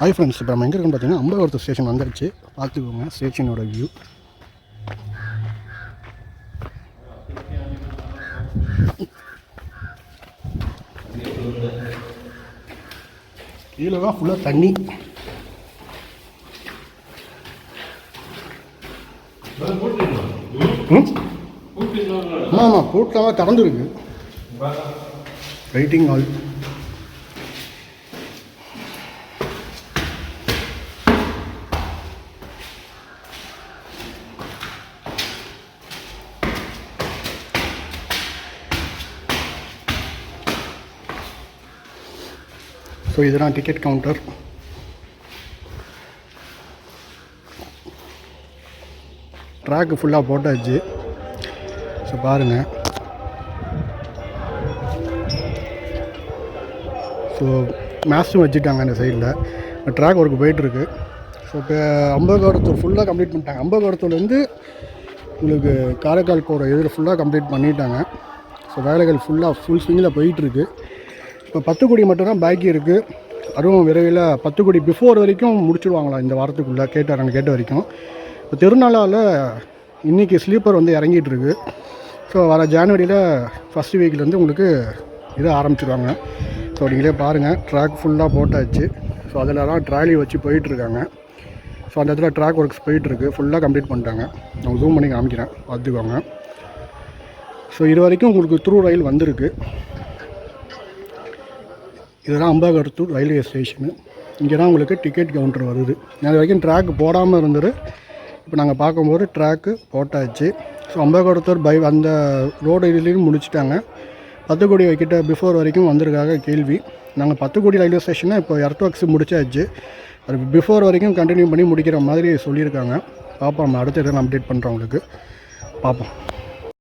Hi friends இப்போ நம்ம எங்கே இருக்கோம்னு பார்த்தீங்கன்னா அம்பலவரத்து ஸ்டேஷன் வந்துருச்சு. பார்த்துக்கோங்க ஸ்டேஷனோட வியூ கீழே தான் ஃபுல்லாக தண்ணி. ம்? ஆமாம் ஆமாம் போட்டெல்லாம் திறந்துருக்கு வெயிட்டிங் ஆல் ஸோ இதுதான் டிக்கெட் கவுண்டர் ட்ராக்கு ஃபுல்லாக போட்டாச்சு. ஸோ பாருங்கள் ஸோ மேட்ச்சும் வச்சுட்டாங்க அந்த சைடில் ட்ராக் ஒர்க் போயிட்டுருக்கு. ஸோ இப்போ அம்பகோரத்தூர் ஃபுல்லாக கம்ப்ளீட் பண்ணிட்டாங்க. அம்பகோரத்தூர்லேருந்து உங்களுக்கு காரைக்கால் போகிற இதில் ஃபுல்லாக கம்ப்ளீட் பண்ணிட்டாங்க. ஸோ வேலைகள் ஃபுல்லாக ஃபுல் ஸ்விங்கில் போயிட்டுருக்கு. இப்போ பத்துக்குடி மட்டும்தான் பாக்கி இருக்குது அதுவும் விரைவில் பத்துக்குடி பிஃபோர் வரைக்கும் முடிச்சிடுவாங்களா இந்த வாரத்துக்குள்ளே? கேட்டாங்க கேட்ட வரைக்கும். இப்போ திருநாளாவில் இன்றைக்கி ஸ்லீப்பர் வந்து இறங்கிட்டு இருக்கு. ஸோ வர ஜான்வரியில் ஃபஸ்ட் வீக்லேருந்து உங்களுக்கு இது ஆரம்பிச்சிடுவாங்க ஸோ நீங்களே பாருங்கள் ட்ராக் ஃபுல்லாக போட்டாச்சு. ஸோ அதிலலாம் ட்ராலி வச்சு போயிட்டுருக்காங்க ஸோ அந்த இடத்துல ட்ராக் ஒர்க்ஸ் போயிட்டுருக்கு ஃபுல்லாக கம்ப்ளீட் பண்ணிட்டாங்க. நான் ஜூம் பண்ணி காமிக்கிறேன். பார்த்துக்கோங்க. ஸோ இது வரைக்கும் உங்களுக்கு த்ரூ ரயில் வந்திருக்கு. இதெல்லாம் அம்பாகரத்தூர் ரயில்வே ஸ்டேஷனு. இங்கே தான் உங்களுக்கு டிக்கெட் கவுண்டர் வருது. அது வரைக்கும் ட்ராக் போடாமல் இருந்தது இப்போ நாங்கள் பார்க்கும்போது ட்ராக்கு போட்டாச்சு. ஸோ அம்பாகரத்தூர் பை அந்த ரோடு இதுலேயும் முடிச்சிட்டாங்க. பத்துக்குடி கிட்ட பிஃபோர் வரைக்கும் வந்திருக்காங்க கேள்வி. நாங்கள் பத்துக்குடி ரயில்வே ஸ்டேஷனை இப்போ எர்த் ஒர்க்ஸ் முடிச்சாச்சு. அது பிஃபோர் வரைக்கும் கண்டினியூ பண்ணி முடிக்கிற மாதிரி சொல்லியிருக்காங்க. பார்ப்போம் நம்ம அடுத்த இதில் அப்டேட் பண்ணுறோம் உங்களுக்கு. பார்ப்போம்.